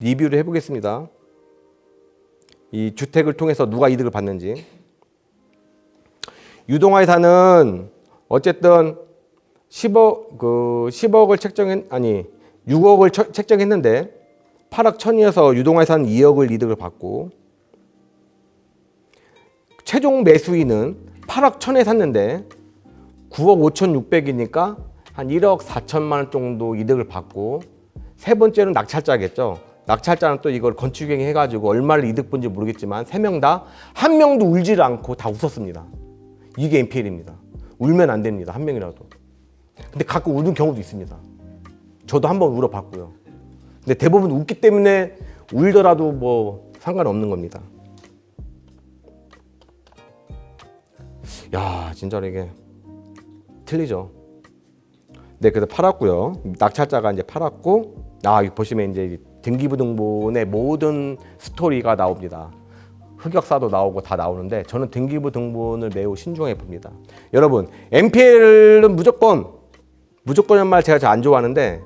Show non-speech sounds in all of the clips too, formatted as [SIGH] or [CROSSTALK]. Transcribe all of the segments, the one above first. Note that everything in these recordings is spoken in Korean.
리뷰를 해보겠습니다. 이 주택을 통해서 누가 이득을 받는지. 유동화에 사는 어쨌든 10억 그 10억을 책정했 아니 6억을 처- 책정했는데 8억 천이어서 유동화에 사는 2억을 이득을 받고 최종 매수인은 8억 천에 샀는데 9억 5천 6백이니까 한 1억 4천만 원 정도 이득을 받고 세 번째는 낙찰자겠죠. 낙찰자는 또 이걸 건축행 해가지고 얼마를 이득 본지 모르겠지만 세 명 다 한 명도 울지를 않고 다 웃었습니다. 이게 NPL입니다. 울면 안 됩니다. 한 명이라도. 근데 가끔 우는 경우도 있습니다. 저도 한 번 울어봤고요. 근데 대부분 웃기 때문에 울더라도 뭐 상관없는 겁니다. 야, 진짜로 이게 틀리죠. 네, 그래서 팔았고요. 낙찰자가 이제 팔았고, 아, 보시면 이제 등기부등본의 모든 스토리가 나옵니다. 흑역사도 나오고 다 나오는데 저는 등기부등본을 매우 신중하게 봅니다. 여러분, NPL은 무조건 무조건이란 말 제가 잘 안 좋아하는데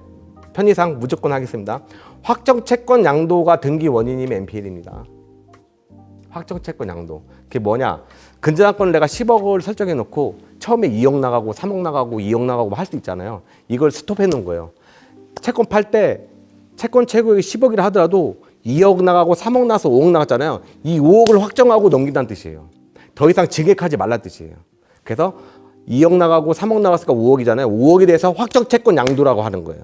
편의상 무조건 하겠습니다. 확정 채권 양도가 등기 원인이면 NPL입니다. 확정 채권 양도. 그게 뭐냐? 근저당권을 내가 10억을 설정해 놓고 처음에 2억 나가고 3억 나가고 2억 나가고 할 수 있잖아요. 이걸 스톱해 놓은 거예요. 채권 팔 때 채권 최고액이 10억이라 하더라도 2억 나가고 3억 나서 5억 나갔잖아요. 이 5억을 확정하고 넘긴다는 뜻이에요. 더 이상 증액하지 말란 뜻이에요. 그래서 2억 나가고 3억 나갔으니까 5억이잖아요. 5억에 대해서 확정 채권 양도라고 하는 거예요.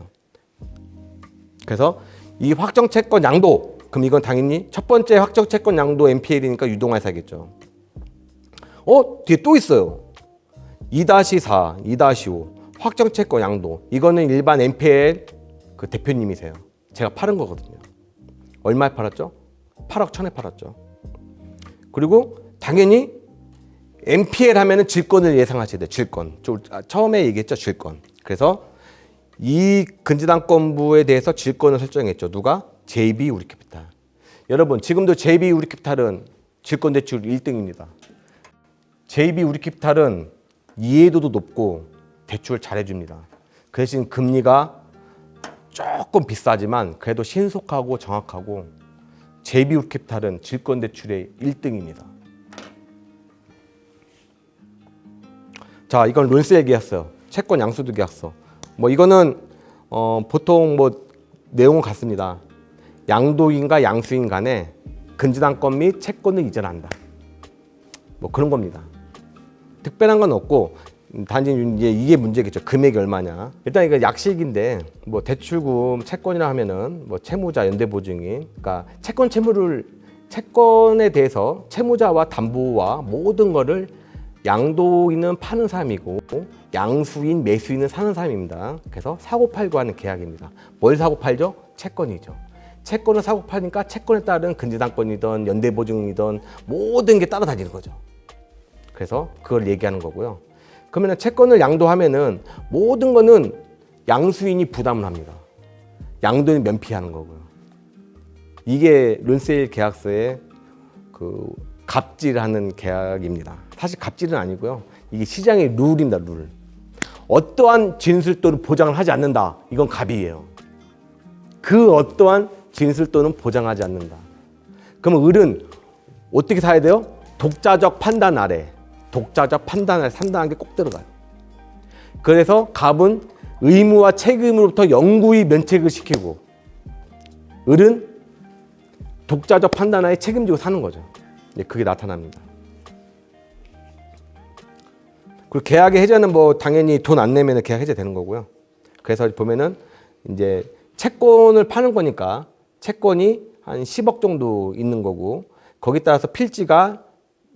그래서 이 확정 채권 양도 그럼 이건 당연히 첫 번째 확정 채권 양도 NPL이니까 유동화에 사겠죠. 어 뒤에 또 있어요. 2-4, 2-5 확정 채권 양도 이거는 일반 NPL 그 대표님이세요. 제가 팔은 거거든요. 얼마에 팔았죠? 8억 천에 팔았죠. 그리고 당연히 NPL 하면은 질권을 예상하셔야 돼요. 질권. 저- 아, 처음에 얘기했죠. 질권. 그래서 이 근저당권부에 대해서 질권을 설정했죠. 누가? JB 우리캐피탈. 여러분, 지금도 JB 우리캐피탈은 질권 대출 1등입니다. JB 우리캐피탈은 이해도도 높고 대출 잘해줍니다. 그 대신 금리가 조금 비싸지만 그래도 신속하고 정확하고 JB 우리캐피탈은 질권 대출의 1등입니다. 자, 이건 론세일 계약서, 채권 양수도 계약서. 뭐 이거는 어, 보통 뭐 내용은 같습니다. 양도인과 양수인 간에 근저당권 및 채권을 이전한다. 뭐 그런 겁니다. 특별한 건 없고 음, 단지 이제 이게 문제겠죠. 금액이 얼마냐. 일단 이거 약식인데 뭐 대출금 채권이라 하면은 뭐 채무자 연대보증인 그러니까 채권 채무를 채권에 대해서 채무자와 담보와 모든 거를 양도인은 파는 사람이고 양수인 매수인은 사는 사람입니다. 그래서 사고 팔고 하는 계약입니다. 뭘 사고 팔죠? 채권이죠. 채권을 사고 파니까 채권에 따른 근저당권이든 연대보증이든 모든 게 따라다니는 거죠. 그래서 그걸 얘기하는 거고요. 그러면 채권을 양도하면은 모든 거는 양수인이 부담을 합니다. 양도인 면피하는 거고요. 이게 론세일 계약서의 그 갑질하는 계약입니다. 사실 갑질은 아니고요. 이게 시장의 룰입니다, 룰. 어떠한 진술도는 보장을 하지 않는다. 이건 갑이에요. 그 어떠한 진술도는 보장하지 않는다. 그럼 을은 어떻게 사야 돼요? 독자적 판단 아래, 독자적 판단 아래 산다는 게 꼭 들어가요. 그래서 갑은 의무와 책임으로부터 영구히 면책을 시키고 을은 독자적 판단 하에 책임지고 사는 거죠. 예, 그게 나타납니다. 그리고 계약의 해제는 뭐 당연히 돈 안 내면 계약 해제되는 거고요. 그래서 보면은 이제 채권을 파는 거니까 채권이 한 10억 정도 있는 거고 거기 따라서 필지가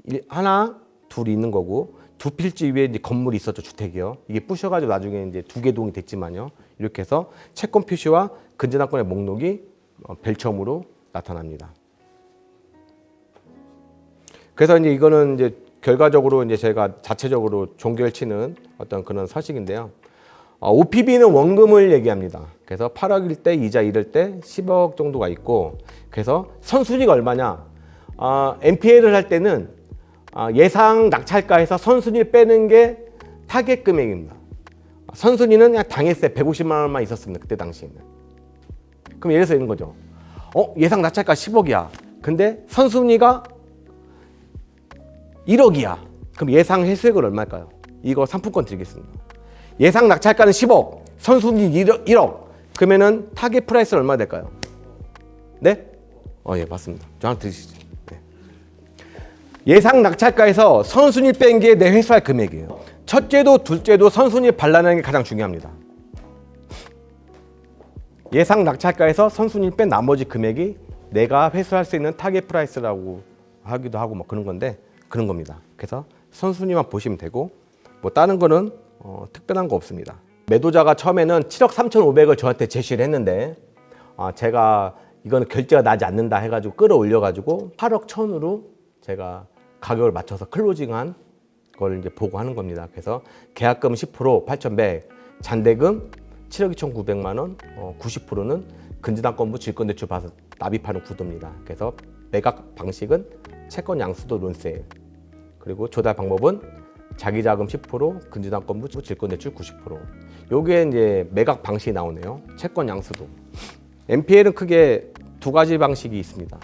일- 하나, 둘 있는 거고 두 필지 위에 이제 건물이 있었죠 주택이요. 이게 부셔가지고 나중에 이제 두 개 동이 됐지만요. 이렇게 해서 채권 표시와 근저당권의 목록이 어, 벨처음으로 나타납니다. 그래서 이제 이거는 이제 결과적으로 이제 제가 자체적으로 종결치는 어떤 그런 서식인데요. 어, OPB는 원금을 얘기합니다. 그래서 8억일 때 이자 잃을 때 10억 정도가 있고 그래서 선순위가 얼마냐? 어, NPL을 할 때는 어, 예상 낙찰가에서 선순위 빼는 게 타겟 금액입니다. 선순위는 그냥 당했어요. 150만 원만 있었습니다. 그때 당시에는. 그럼 예를 들어서 이런 거죠. 어 예상 낙찰가 10억이야. 근데 선순위가 1억이야. 그럼 예상 회수액은 얼마일까요? 이거 상품권 드리겠습니다. 예상 낙찰가는 10억, 선순위 1억, 1억. 그러면은 타겟 프라이스는 얼마 될까요? 네? 어, 예, 맞습니다. 정확히 들으시죠. 네. 예상 낙찰가에서 선순위 뺀 게 내 회수할 금액이에요. 첫째도 둘째도 선순위 반란하는 게 가장 중요합니다. 예상 낙찰가에서 선순위 뺀 나머지 금액이 내가 회수할 수 있는 타겟 프라이스라고 하기도 하고 뭐 그런 건데 그런 겁니다. 그래서 선순위만 보시면 되고 뭐 다른 거는 어, 특별한 거 없습니다. 매도자가 처음에는 7억 3,500을 저한테 제시를 했는데 아, 제가 이거는 결제가 나지 않는다 해가지고 끌어올려 가지고 8억 1,000으로 제가 가격을 맞춰서 클로징한 걸 이제 보고 하는 겁니다. 그래서 계약금 10% 8,100, 잔대금 7억 2,900만 원, 어, 90%는 근저당권부 질권대출 받아 납입하는 구도입니다. 그래서 매각 방식은 채권 양수도 론세일 그리고 조달 방법은 자기 자금 10%, 근저당권부 질권대출 90%. 요게 이제 매각 방식이 나오네요. 채권 양수도. NPL은 크게 두 가지 방식이 있습니다.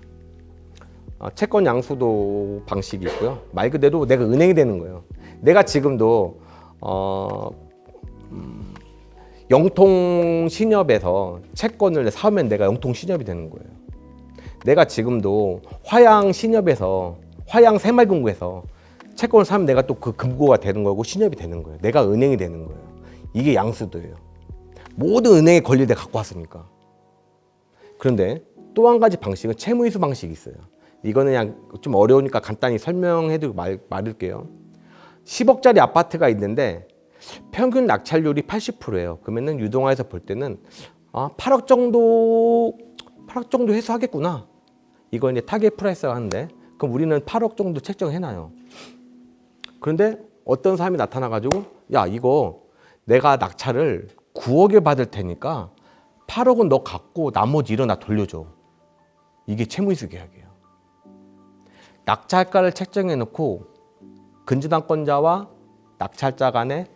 어, 채권 양수도 방식이 있고요. 말 그대로 내가 은행이 되는 거예요. 내가 지금도 어, 음, 영통 신협에서 채권을 사면 내가 영통 신협이 되는 거예요. 내가 지금도 화양 신협에서 화양 새마을금고에서 채권을 사면 내가 또 그 금고가 되는 거고 신협이 되는 거예요. 내가 은행이 되는 거예요. 이게 양수도예요. 모든 은행에 걸릴 때 갖고 왔으니까. 그런데 또 한 가지 방식은 채무이수 방식이 있어요. 이거는 그냥 좀 어려우니까 간단히 설명해드리고 말, 말을게요. 10억짜리 아파트가 있는데 평균 낙찰률이 80%예요. 그러면은 유동화에서 볼 때는 아, 8억 정도 8억 정도 회수하겠구나. 이거 이제 타겟 프라이스가 하는데 그럼 우리는 8억 정도 책정해 놔요. 그런데 어떤 사람이 나타나 가지고 야, 이거 내가 낙찰을 9억에 받을 테니까 8억은 너 갖고 나머지 일어나 돌려줘. 이게 채무이수 계약이에요. 낙찰가를 책정해 놓고 근저당권자와 낙찰자 간의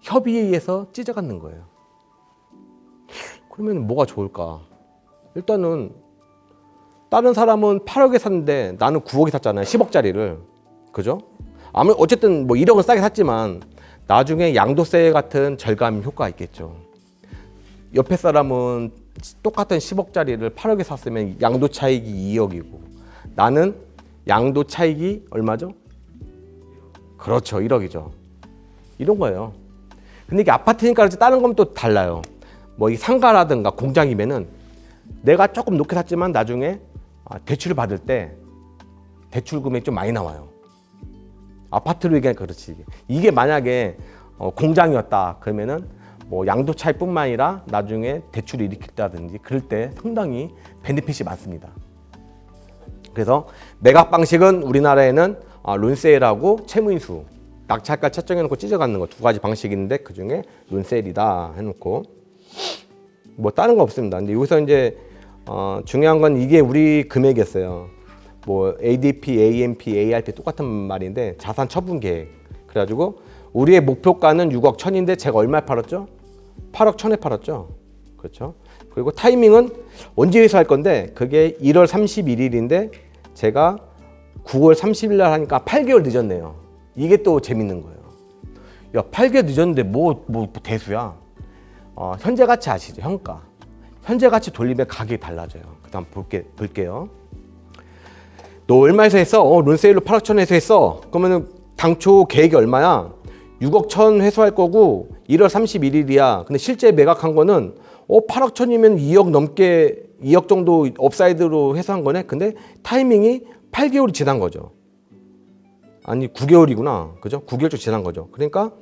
협의에 의해서 찢어갖는 거예요. 그러면 뭐가 좋을까? 일단은 다른 사람은 8억에 샀는데 나는 9억에 샀잖아요. 10억짜리를. 그죠? 아무 어쨌든 뭐 1억을 싸게 샀지만 나중에 양도세 같은 절감 효과가 있겠죠. 옆에 사람은 똑같은 10억짜리를 8억에 샀으면 양도 차익이 2억이고 나는 양도 차익이 얼마죠? 그렇죠. 1억이죠. 이런 거예요. 근데 이게 아파트니까 그렇지 다른 건또 달라요. 뭐 이 상가라든가 공장이면은 내가 조금 높게 샀지만 나중에 아, 대출을 받을 때 대출 금액이 좀 많이 나와요. 아파트로 얘기하니까 그렇지. 이게. 만약에 어, 공장이었다 그러면은 뭐 양도 차익뿐만 아니라 나중에 대출을 일으켰다든지 그럴 때 상당히 베네핏이 많습니다. 그래서 매각 방식은 우리나라에는 아, 론세일하고 채무인수 낙찰가 채정해놓고 찢어갖는 거 두 가지 방식이 있는데 그 중에 론세일이다 해놓고 뭐 다른 거 없습니다. 근데 여기서 이제 어, 중요한 건 이게 우리 금액이었어요. 뭐 ADP, AMP, ARP 똑같은 말인데 자산 처분 계획. 그래가지고 우리의 목표가는 6억 1천인데 제가 얼마에 팔았죠? 8억 1천에 팔았죠. 그렇죠. 그리고 타이밍은 언제 회수할 건데 그게 1월 31일인데 제가 9월 30일 날 하니까 8개월 늦었네요. 이게 또 재밌는 거예요. 야, 8개월 늦었는데 뭐, 뭐 대수야. 어, 현재 가치 아시죠? 현가. 현재 가치 돌리면 가격이 달라져요. 그 다음 볼게, 볼게요. 너 얼마에서 했어? 어, 론세일로 8억 천에서 했어. 그러면은 당초 계획이 얼마야? 6억 천 회수할 거고 1월 31일이야. 근데 실제 매각한 거는 어, 8억 천이면 2억 넘게 2억 정도 업사이드로 회수한 거네. 근데 타이밍이 8개월이 지난 거죠. 아니 9개월이구나. 그죠? 9개월 좀 지난 거죠. 그러니까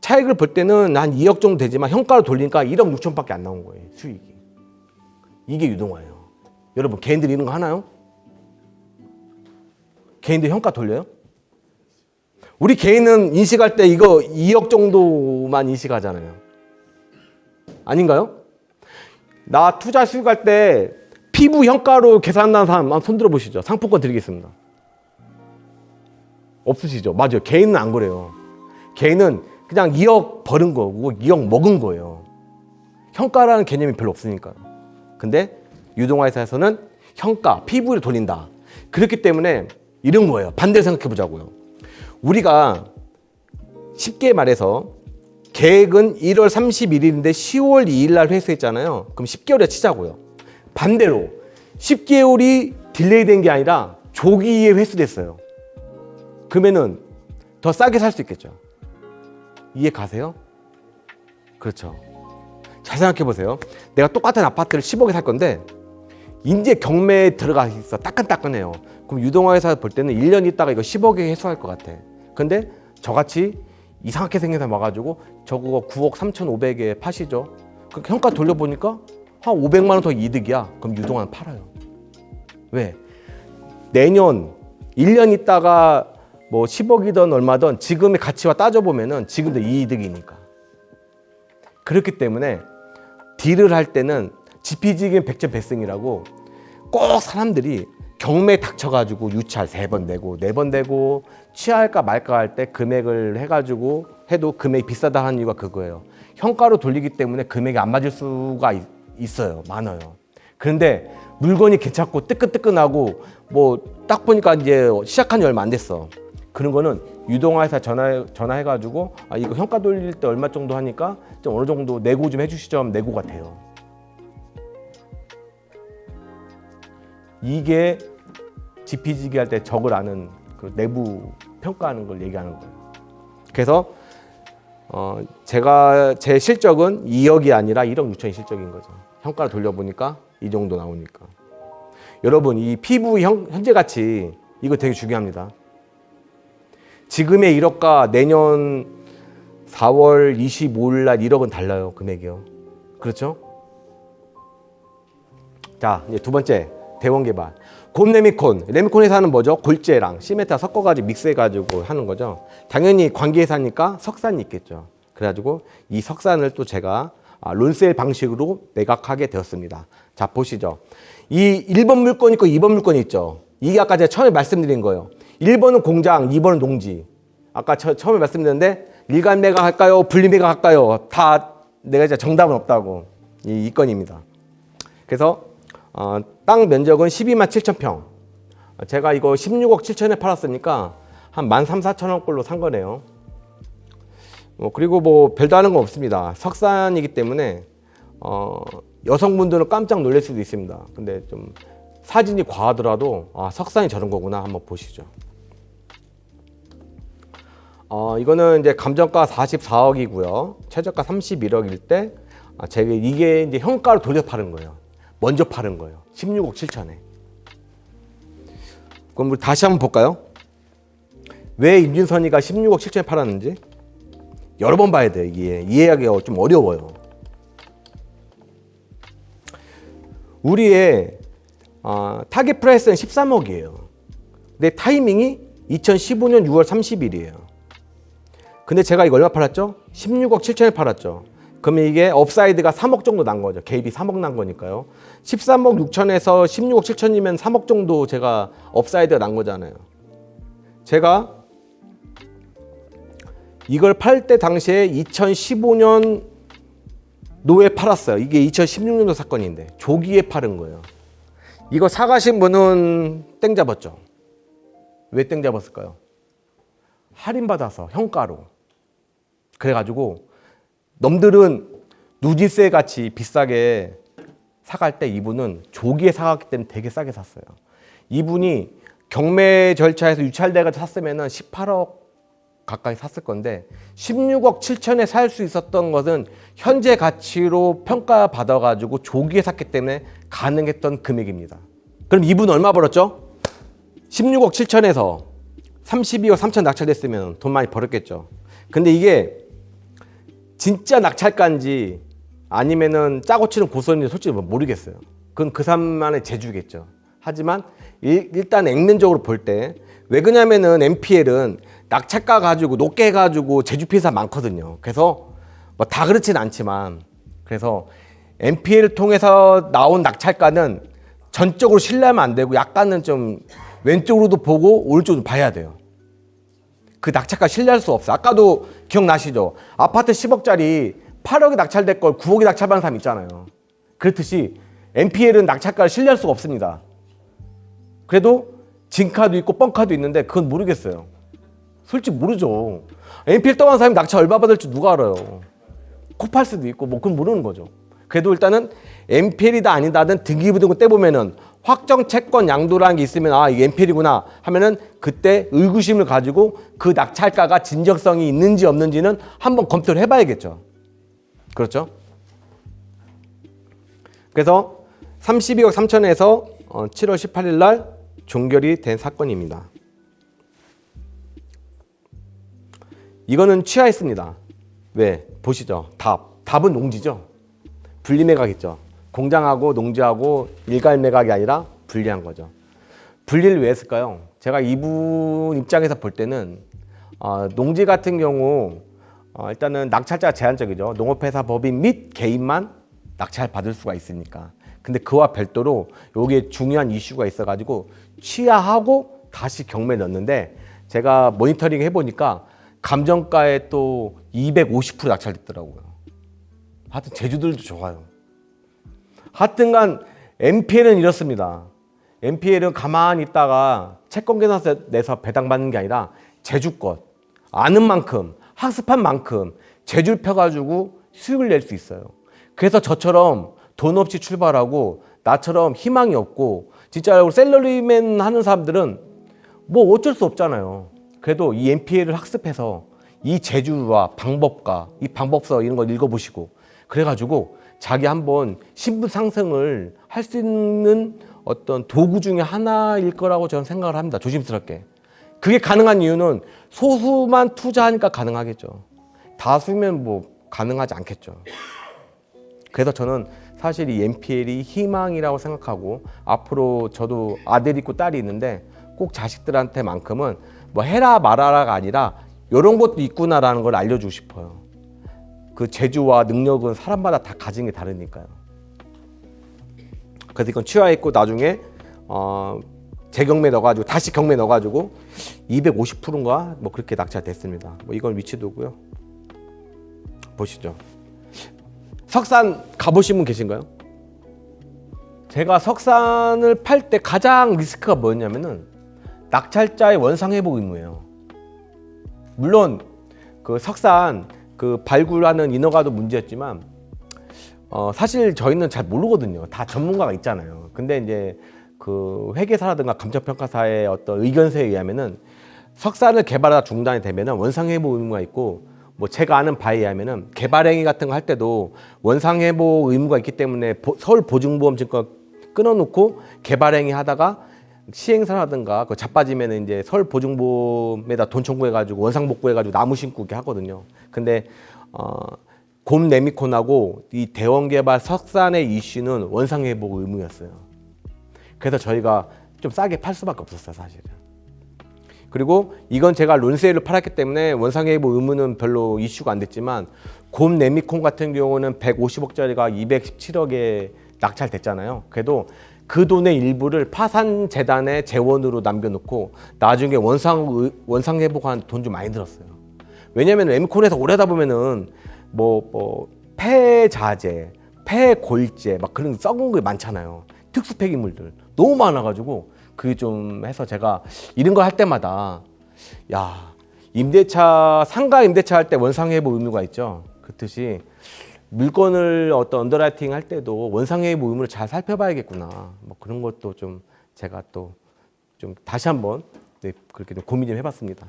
차익을 볼 때는 한 2억 정도 되지만 현가로 돌리니까 1억 6천밖에 안 나온 거예요. 수익이. 이게 유동화예요. 여러분 개인들이 이런 거 하나요? 개인들 현가 돌려요? 우리 개인은 인식할 때 이거 2억 정도만 인식하잖아요. 아닌가요? 나 투자 수익할 때 피부 현가로 계산한 사람 한번 손 들어 보시죠. 상품권 드리겠습니다. 없으시죠? 맞아요. 개인은 안 그래요. 개인은 그냥 2억 버는 거고 2억 먹은 거예요. 현가라는 개념이 별로 없으니까. 근데 유동화 회사에서는 현가, PV를 돌린다. 그렇기 때문에 이런 거예요. 반대로 생각해 보자고요. 우리가 쉽게 말해서 계획은 1월 31일인데 10월 2일 날 회수했잖아요. 그럼 10개월에 치자고요. 반대로 10개월이 딜레이 된 게 아니라 조기에 회수됐어요. 그러면은 더 싸게 살 수 있겠죠. 이해 가세요? 그렇죠. 잘 생각해 보세요. 내가 똑같은 아파트를 10억에 살 건데 이제 경매에 들어가 있어. 따끈따끈해요. 그럼 유동화회사 볼 때는 1년 있다가 이거 10억에 회수할 것 같아. 근데 저같이 이상하게 생긴 사람 와가지고 저거 9억 3,500에 파시죠. 그 현가 돌려보니까 한 500만 원 더 이득이야. 그럼 유동화는 팔아요. 왜? 내년 1년 있다가 뭐 10억이든 얼마든 지금의 가치와 따져보면은 지금도 이득이니까. 그렇기 때문에 딜을 할 때는 지피지기는 백전백승이라고 꼭 사람들이 경매 닥쳐가지고 유찰 세 번 내고 네 번 내고 취할까 말까 할 때 금액을 해가지고 해도 금액이 비싸다 하는 이유가 그거예요. 현가로 돌리기 때문에 금액이 안 맞을 수가 있, 있어요. 많아요. 그런데 물건이 괜찮고 뜨끈뜨끈하고 뭐 딱 보니까 이제 시작한 지 얼마 안 됐어. 그런 거는 유동화회사 전화 전화해가지고 아 이거 현가 돌릴 때 얼마 정도 하니까 좀 어느 정도 내고 좀 해주시죠 하면 내고가 돼요. 이게 지피지기 할 때 적을 아는 그 내부 평가하는 걸 얘기하는 거예요. 그래서 어 제가 제 실적은 2억이 아니라 1억 6천이 실적인 거죠. 현가를 돌려보니까 이 정도 나오니까. 여러분 이 피부 현, 현재 가치 이거 되게 중요합니다. 지금의 1억과 내년 4월 25일 날 1억은 달라요 금액이요. 그렇죠? 자 이제 두 번째 대원 개발. 곰 레미콘. 레미콘 회사는 뭐죠? 골재랑 시메타 섞어가지고 믹스해가지고 하는 거죠. 당연히 관계회사니까 석산이 있겠죠. 그래가지고 이 석산을 또 제가 아, 론셀 방식으로 매각하게 되었습니다. 자 보시죠. 이 1번 물건 있고 2번 물건 있죠. 이게 아까 제가 처음에 말씀드린 거예요. 1번은 공장, 2번은 농지. 아까 처, 음에 말씀드렸는데 일간 매각 할까요? 분리 매각 할까요? 다 내가 이제 정답은 없다고 이, 이 건입니다. 그래서 어, 땅 면적은 12만 7천 평. 제가 이거 16억 7천에 팔았으니까 한 1만 3, 4천 원꼴로 산 거네요. 뭐 그리고 뭐 하는 건 없습니다. 석산이기 때문에 어, 여성분들은 깜짝 놀랄 수도 있습니다. 근데 좀 사진이 과하더라도 아, 석산이 저런 거구나 한번 보시죠. 어, 이거는 이제 감정가 44억이고요. 최저가 31억일 때 아, 제가 이게 이제 현가로 돌려 파는 거예요. 먼저 파는 거예요. 16억 7천에. 그럼 우리 다시 한번 볼까요? 왜 임진선이가 16억 7천에 팔았는지 여러 번 봐야 돼요. 이게 이해하기가 좀 어려워요. 우리의 어, 타겟 프라이스는 13억이에요. 근데 타이밍이 2015년 6월 30일이에요. 근데 제가 이거 얼마 팔았죠? 16억 7천에 팔았죠. 그러면 이게 업사이드가 3억 정도 난 거죠. 개입이 3억 난 거니까요. 13억 6천에서 16억 7천이면 3억 정도 제가 업사이드가 난 거잖아요. 제가 이걸 팔 때 당시에 2015년 노에 팔았어요. 이게 2016년도 사건인데 조기에 팔은 거예요. 이거 사가신 분은 땡 잡았죠. 왜 땡 잡았을까요? 할인 받아서 현가로. 그래가지고 넘들은 누진세 같이 비싸게 사갈 때 이분은 조기에 사갔기 때문에 되게 싸게 샀어요. 이분이 경매 절차에서 유찰돼가 샀으면은 18억 가까이 샀을 건데 16억 7천에 살 수 있었던 것은 현재 가치로 평가받아가지고 조기에 샀기 때문에 가능했던 금액입니다. 그럼 이분 얼마 벌었죠? 16억 7천에서 32억 3천 낙찰됐으면 돈 많이 벌었겠죠. 근데 이게 진짜 낙찰가인지 아니면은 짜고 치는 고선인지 솔직히 뭐 모르겠어요. 그건 그 사람만의 재주겠죠. 하지만 일, 단 액면적으로 볼 때 왜 그러냐면은 MPL은 낙찰가 가지고 높게 해가지고 제주피사 많거든요. 그래서 뭐 다 그렇진 않지만 그래서 MPL을 통해서 나온 낙찰가는 전적으로 신뢰하면 안 되고 약간은 좀 왼쪽으로도 보고 오른쪽으로 봐야 돼요. 그 낙찰가 신뢰할 수 없어. 아까도 기억나시죠? 아파트 10억짜리 8억이 낙찰될 걸 9억이 낙찰받는 사람 있잖아요. 그렇듯이 NPL은 낙찰가를 신뢰할 수가 없습니다. 그래도 진카도 있고 뻥카도 있는데 그건 모르겠어요. 솔직히 모르죠. NPL 떠간 사람이 낙찰 얼마 받을지 누가 알아요. 코팔 수도 있고 뭐 그건 모르는 거죠. 그래도 일단은 NPL이다 아니다는 등기부등본 떼보면은 확정 채권 양도라는 게 있으면 아 이게 NPL이구나 하면은 그때 의구심을 가지고 그 낙찰가가 진정성이 있는지 없는지는 한번 검토를 해봐야겠죠. 그렇죠? 그래서 32억 3천에서 7월 18일 날 종결이 된 사건입니다. 이거는 취하했습니다. 왜? 보시죠. 답. 답은 농지죠. 분리매각했죠. 공장하고 농지하고 일괄 매각이 아니라 분리한 거죠. 분리를 왜 했을까요? 제가 이분 입장에서 볼 때는 어, 농지 같은 경우 어, 일단은 낙찰자가 제한적이죠. 농업회사 법인 및 개인만 낙찰 받을 수가 있으니까. 근데 그와 별도로 여기에 중요한 이슈가 있어가지고 취하하고 다시 경매 넣었는데 제가 모니터링 해보니까 감정가에 또 250% 낙찰됐더라고요. 하여튼 제주들도 좋아요. 하여튼간 MPL은 이렇습니다. MPL은 가만히 있다가 채권 계산서 내서 배당받는 게 아니라 제주껏 아는 만큼 학습한 만큼 제주를 펴가지고 수익을 낼 수 있어요. 그래서 저처럼 돈 없이 출발하고 나처럼 희망이 없고 진짜 셀러리맨 하는 사람들은 뭐 어쩔 수 없잖아요. 그래도 이 MPL을 학습해서 이 제주와 방법과 이 방법서 이런 걸 읽어보시고 그래가지고 자기 한번 신분 상승을 할 수 있는 어떤 도구 중에 하나일 거라고 저는 생각을 합니다. 조심스럽게. 그게 가능한 이유는 소수만 투자하니까 가능하겠죠. 다수면 뭐 가능하지 않겠죠. 그래서 저는 사실 이 NPL이 희망이라고 생각하고 앞으로 저도 아들 있고 딸이 있는데 꼭 자식들한테만큼은 뭐 해라 말아라가 아니라 이런 것도 있구나라는 걸 알려주고 싶어요. 그 재주와 능력은 사람마다 다 가진 게 다르니까요. 그래서 이건 취하했고 나중에 어, 재경매 넣어가지고 다시 경매 넣어가지고 250%인가 뭐 그렇게 낙찰됐습니다. 뭐 이건 위치도고요. 보시죠. 석산 가보신 분 계신가요? 제가 석산을 팔 때 가장 리스크가 뭐였냐면은 낙찰자의 원상 회복 의무예요. 물론 그 석산 그 발굴하는 인허가도 문제였지만 어 사실 저희는 잘 모르거든요. 다 전문가가 있잖아요. 근데 이제 그 회계사라든가 감정평가사의 어떤 의견서에 의하면은 석산을 개발하다 중단이 되면은 원상 회복 의무가 있고 뭐 제가 아는 바에 의하면은 개발행위 같은 거 할 때도 원상 회복 의무가 있기 때문에 보, 서울 보증보험증권 끊어놓고 개발행위 하다가 시행사라든가 그 자빠지면은 이제 서울 보증보험에다 돈 청구해가지고 원상 복구해가지고 나무 심고 이렇게 하거든요. 근데 어, 곰 네미콘하고 이 대원 개발 석산의 이슈는 원상 회복 의무였어요. 그래서 저희가 좀 싸게 팔 수밖에 없었어요, 사실은. 그리고 이건 제가 론세일로 팔았기 때문에 원상 회복 의무는 별로 이슈가 안 됐지만 곰 네미콘 같은 경우는 150억짜리가 217억에 낙찰됐잖아요. 그래도 그 돈의 일부를 파산 재단의 재원으로 남겨놓고 나중에 원상 원상 회복한 돈 좀 많이 들었어요. 왜냐하면 엠콘에서 오래 하다 보면은 뭐, 뭐 폐자재, 폐골재 막 그런 썩은 게 많잖아요. 특수 폐기물들 너무 많아가지고 그게 좀 해서 제가 이런 거할 때마다 야 임대차 상가 임대차 할 때 원상 회복 의무가 있죠. 그렇듯이 물건을 어떤 언더라이팅 할 때도 원상회의 모임을 잘 살펴봐야겠구나. 뭐 그런 것도 좀 제가 또 좀 다시 한번 네, 그렇게 좀 고민 좀 해봤습니다.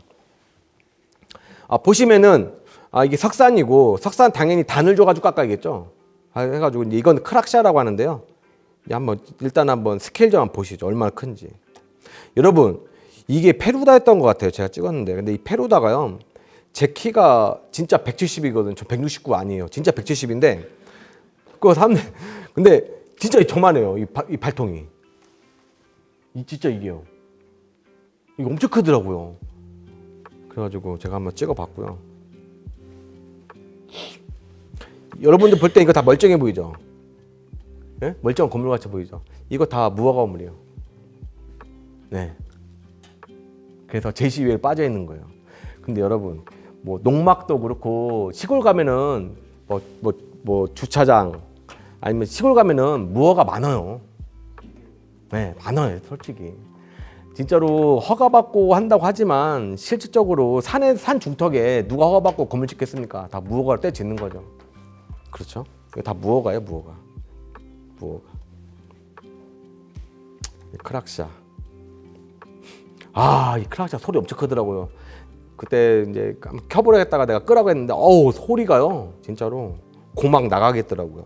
아, 보시면은 아, 이게 석산이고 석산 당연히 단을 줘가지고 깎아야겠죠. 아, 해가지고 이건 크락샤라고 하는데요. 한번 일단 한번 스케일 좀 보시죠. 얼마나 큰지. 여러분 이게 페루다였던 것 같아요. 제가 찍었는데 근데 이 페루다가요. 제 키가 진짜 170이거든. 저 169 아니에요. 진짜 170인데 그거 샀네. 근데 진짜 저만해요. 이, 바, 이 발통이. 이 진짜 이게요. 이거 엄청 크더라고요. 그래가지고 제가 한번 찍어봤고요. 여러분들 볼 때 이거 다 멀쩡해 보이죠? 예? 멀쩡한 건물 같이 보이죠? 이거 다 무화 건물이에요. 네. 그래서 제시위에 빠져 있는 거예요. 근데 여러분 뭐 농막도 그렇고 시골 가면은 뭐 뭐 뭐 주차장 아니면 시골 가면은 무허가 많아요. 네, 많아요, 솔직히. 진짜로 허가받고 한다고 하지만 실질적으로 산에 산 중턱에 누가 허가받고 건물 짓겠습니까? 다 무허가를 떼 짓는 거죠. 그렇죠? 이거 다 무허가예요, 무허가. 무허가. 이 크락샤. 아, 이 크락샤 소리 엄청 크더라고요. 그때 이제 한번 켜보려 했다가 내가 끄라고 했는데 어우 소리가요 진짜로 고막 나가겠더라고요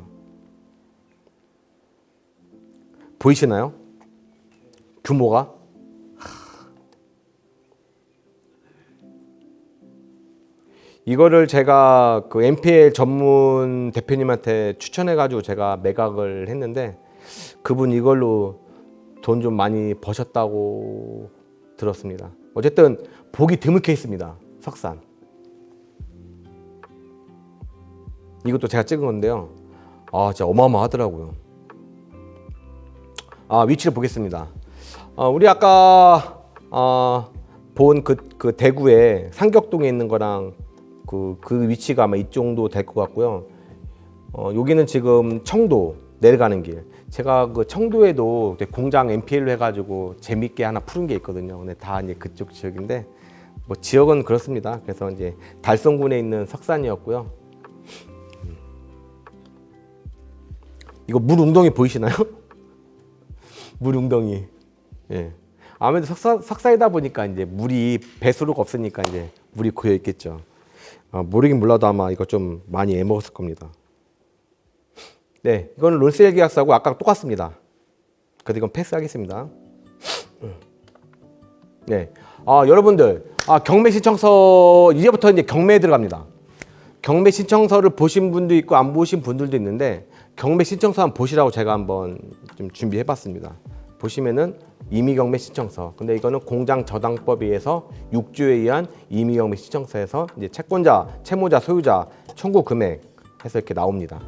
보이시나요? 규모가 이거를 제가 그 MPL 전문 대표님한테 추천해가지고 제가 매각을 했는데 그분 이걸로 돈 좀 많이 버셨다고 들었습니다. 어쨌든 보기 드물게 있습니다. 석산. 이것도 제가 찍은 건데요. 아, 진짜 어마어마하더라고요. 아, 위치를 보겠습니다. 어, 우리 아까 어, 본그 그 대구에 상격동에 있는 거랑 그, 그 위치가 아마 이 정도 될 것 같고요. 어, 여기는 지금 청도 내려가는 길. 제가 그 청도에도 공장 MPL로 해가지고 재밌게 하나 푸른 게 있거든요. 근데 다 이제 그쪽 지역인데 뭐 지역은 그렇습니다. 그래서 이제 달성군에 있는 석산이었고요. 음. 이거 물 웅덩이 보이시나요? [LAUGHS] 물 웅덩이. 예. 아무래도 석사, 석사이다 보니까 이제 물이 배수로가 없으니까 이제 물이 고여 있겠죠. 아, 모르긴 몰라도 아마 이거 좀 많이 애먹었을 겁니다. 네, 이거는 론셀 계약서하고 아까 똑같습니다. 그래도 이건 패스하겠습니다. 네, 아 여러분들, 아 경매 신청서 이제부터 이제 경매에 들어갑니다. 경매 신청서를 보신 분도 있고 안 보신 분들도 있는데 경매 신청서 한번 보시라고 제가 한번 좀 준비해봤습니다. 보시면은 임의경매 신청서. 근데 이거는 공장 저당법에 의해서 6조에 의한 임의경매 신청서에서 이제 채권자, 채무자, 소유자 청구 금액 해서 이렇게 나옵니다.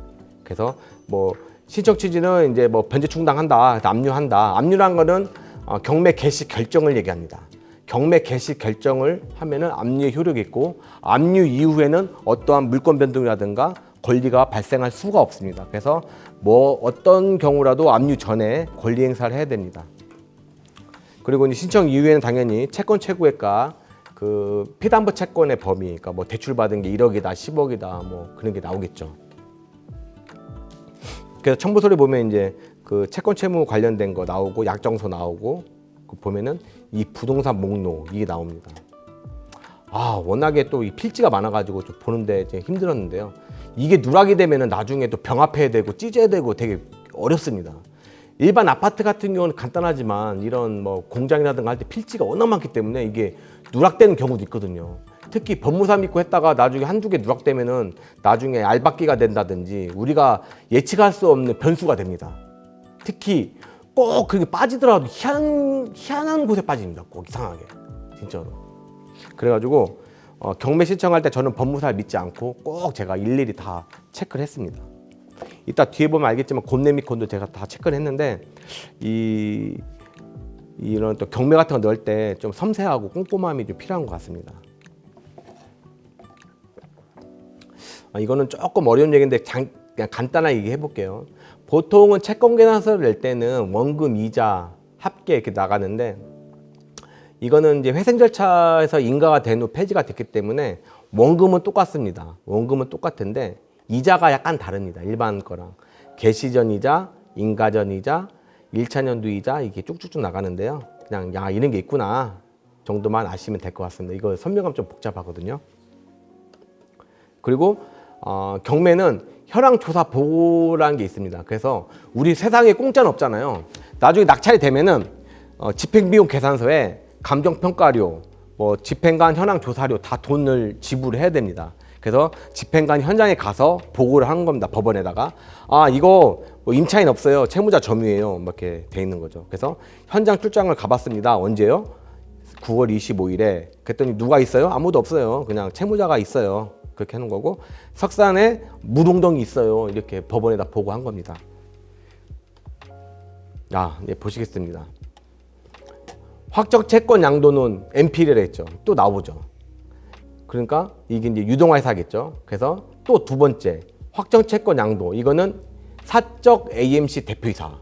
그래서 뭐 신청 취지는 이제 뭐 변제 충당한다, 압류한다. 압류란 거는 어, 경매 개시 결정을 얘기합니다. 경매 개시 결정을 하면은 압류의 효력이 있고 압류 이후에는 어떠한 물권 변동이라든가 권리가 발생할 수가 없습니다. 그래서 뭐 어떤 경우라도 압류 전에 권리 행사를 해야 됩니다. 그리고 이제 신청 이후에는 당연히 채권 최고액과 그 피담보 채권의 범위, 그러니까 뭐 대출 받은 게 1억이다, 10억이다, 뭐 그런 게 나오겠죠. 그래서 첨부서를 보면 이제 그 채권 채무 관련된 거 나오고 약정서 나오고 그 보면은 이 부동산 목록 이게 나옵니다. 아 워낙에 또 이 필지가 많아가지고 좀 보는데 이제 힘들었는데요. 이게 누락이 되면은 나중에 또 병합해야 되고 찢어야 되고 되게 어렵습니다. 일반 아파트 같은 경우는 간단하지만 이런 뭐 공장이라든가 할 때 필지가 워낙 많기 때문에 이게 누락되는 경우도 있거든요. 특히 법무사 믿고 했다가 나중에 한두 개 누락되면은 나중에 알박기가 된다든지 우리가 예측할 수 없는 변수가 됩니다. 특히 꼭 그렇게 빠지더라도 희한, 희한한 곳에 빠집니다. 꼭 이상하게. 진짜로. 그래가지고 어, 경매 신청할 때 저는 법무사를 믿지 않고 꼭 제가 일일이 다 체크를 했습니다. 이따 뒤에 보면 알겠지만 곤네미콘도 제가 다 체크를 했는데 이 이런 또 경매 같은 거 넣을 때 좀 섬세하고 꼼꼼함이 좀 필요한 것 같습니다. 이거는 조금 어려운 얘기인데 장, 그냥 간단하게 얘기해 볼게요. 보통은 채권 계산서를 낼 때는 원금, 이자, 합계 이렇게 나가는데 이거는 이제 회생 절차에서 인가가 된 후 폐지가 됐기 때문에 원금은 똑같습니다. 원금은 똑같은데 이자가 약간 다릅니다. 일반 거랑 개시전 이자, 인가전 이자, 1차 년도 이자 이게 쭉쭉쭉 나가는데요. 그냥 야 이런 게 있구나 정도만 아시면 될 것 같습니다. 이거 설명하면 좀 복잡하거든요. 그리고 어, 경매는 현황 조사 보고라는 게 있습니다. 그래서 우리 세상에 공짜는 없잖아요. 나중에 낙찰이 되면은 어, 집행비용 계산서에 감정평가료, 뭐 집행관 현황 조사료 다 돈을 지불해야 됩니다. 그래서 집행관 현장에 가서 보고를 하는 겁니다. 법원에다가 아 이거 뭐 임차인 없어요. 채무자 점유예요. 뭐 이렇게 돼 있는 거죠. 그래서 현장 출장을 가봤습니다. 언제요? 9월 25일에 그랬더니 누가 있어요? 아무도 없어요. 그냥 채무자가 있어요. 그렇게 하는 거고 석산에 물웅덩이 있어요. 이렇게 법원에다 보고한 겁니다. 아, 네, 보시겠습니다. 확정 채권 양도는 MP를 했죠. 또 나오죠. 그러니까 이게 이제 유동화해서 하겠죠. 그래서 또 두 번째 확정 채권 양도 이거는 사적 AMC 대표이사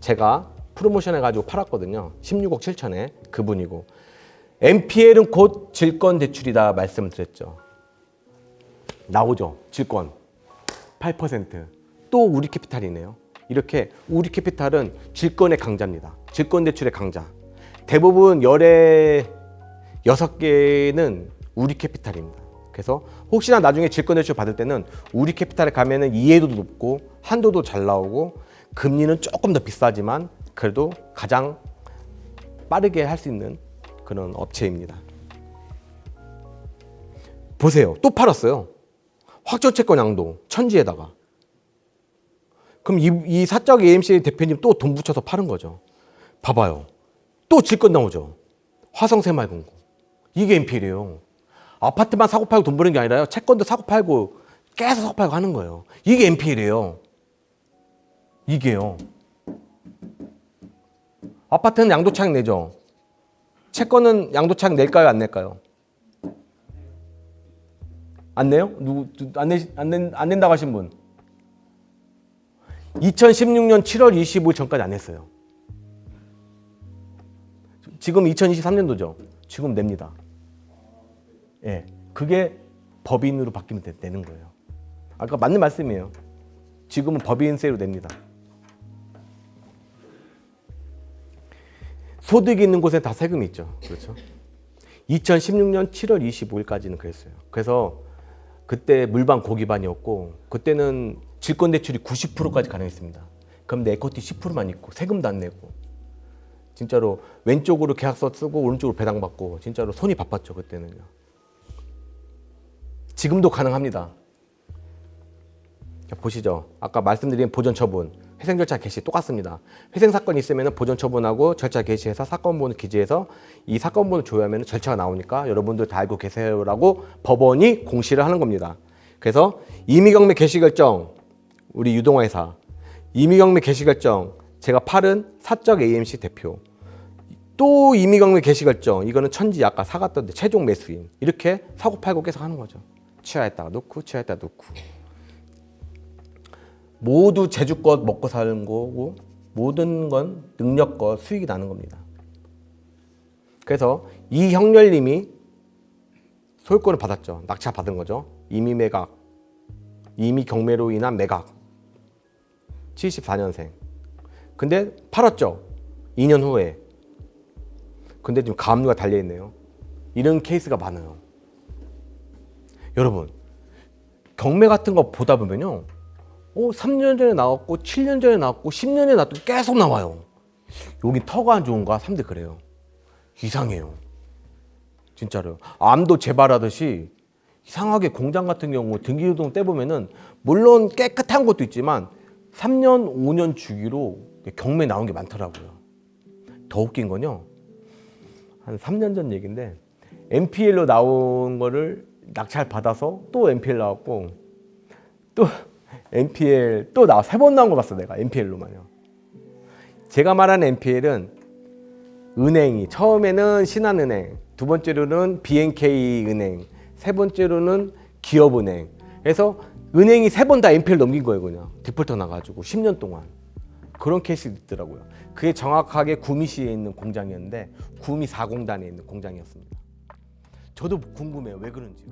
제가 프로모션 해가지고 팔았거든요. 16억 7천에 그분이고 NPL은 곧 질권 대출이다 말씀을 드렸죠. 나오죠. 질권 8%또 우리 캐피탈이네요. 이렇게 우리 캐피탈은 질권의 강자입니다. 질권 대출의 강자. 대부분 열의 여섯 개는 우리 캐피탈입니다. 그래서 혹시나 나중에 질권 대출 받을 때는 우리 캐피탈에 가면은 이해도도 높고 한도도 잘 나오고 금리는 조금 더 비싸지만 그래도 가장 빠르게 할 수 있는 그런 업체입니다. 보세요. 또 팔았어요. 확정채권 양도 천지에다가. 그럼 이, 이 사적 AMC 대표님 또 돈 붙여서 파는 거죠. 봐봐요. 또 질권 나오죠. 화성 새마을금고. 이게 NPL이에요. 아파트만 사고 팔고 돈 버는 게 아니라요. 채권도 사고 팔고 계속 사고 팔고 하는 거예요. 이게 NPL이에요. 이게요. 아파트는 양도차익 내죠. 채권은 양도차익 낼까요, 안 낼까요? 안 내요? 누구 안 내, 안, 낸, 안 낸다고 하신 분? 2016년 7월 25일 전까지 안 냈어요. 지금 2023년도죠. 지금 냅니다. 예. 그게 법인으로 바뀌면 되, 되는 거예요. 아까 맞는 말씀이에요. 지금은 법인세로 냅니다. 소득이 있는 곳에 다 세금이 있죠. 그렇죠? 2016년 7월 25일까지는 그랬어요. 그래서 그때 물반 고기반이었고 그때는 질권 대출이 90%까지 가능했습니다. 그럼 내 에코티 10%만 있고 세금도 안 내고 진짜로 왼쪽으로 계약서 쓰고 오른쪽으로 배당 받고 진짜로 손이 바빴죠 그때는요. 지금도 가능합니다. 자, 보시죠. 아까 말씀드린 보전 처분, 회생 절차 개시 똑같습니다. 회생 사건이 있으면 보전 처분하고 절차 개시해서 사건 번호 기재해서 이 사건 번호 조회하면 절차가 나오니까 여러분들 다 알고 계세요라고 법원이 공시를 하는 겁니다. 그래서 임의경매 개시 결정 우리 유동화 회사 임의경매 개시 결정 제가 팔은 사적 AMC 대표 또 임의경매 개시 결정 이거는 천지 아까 사갔던데 최종 매수인 이렇게 사고 팔고 계속 하는 거죠. 취하했다가 놓고 취하했다가 놓고 모두 제주껏 먹고 사는 거고 모든 건 능력껏 수익이 나는 겁니다. 그래서 이 형렬님이 소유권을 받았죠. 낙찰 받은 거죠. 이미 매각, 이미 경매로 인한 매각. 74년생. 근데 팔았죠. 2년 후에. 근데 지금 가압류가 달려 있네요. 이런 케이스가 많아요. 여러분, 경매 같은 거 보다 보면요. 어, 3년 전에 나왔고, 7년 전에 나왔고, 10년에 나왔고, 계속 나와요. 여기 터가 안 좋은가? 사람들 그래요. 이상해요. 진짜로요. 암도 재발하듯이 이상하게 공장 같은 경우 등기유동 떼보면은 물론 깨끗한 것도 있지만 3년, 5년 주기로 경매 나온 게 많더라고요. 더 웃긴 건요. 한 3년 전 얘기인데 NPL로 나온 거를 낙찰 받아서 또 NPL 나왔고 또 NPL 또 나와 세번 나온 거 봤어 내가 NPL로만요. 제가 말하는 NPL은 은행이 처음에는 신한은행, 두 번째로는 BNK 은행, 세 번째로는 기업은행. 그래서 은행이 세 번 다 NPL 넘긴 거예요, 그냥 디폴터 나가지고 10년 동안 그런 케이스 있더라고요. 그게 정확하게 구미시에 있는 공장이었는데 구미 4공단에 있는 공장이었습니다. 저도 궁금해요, 왜 그런지.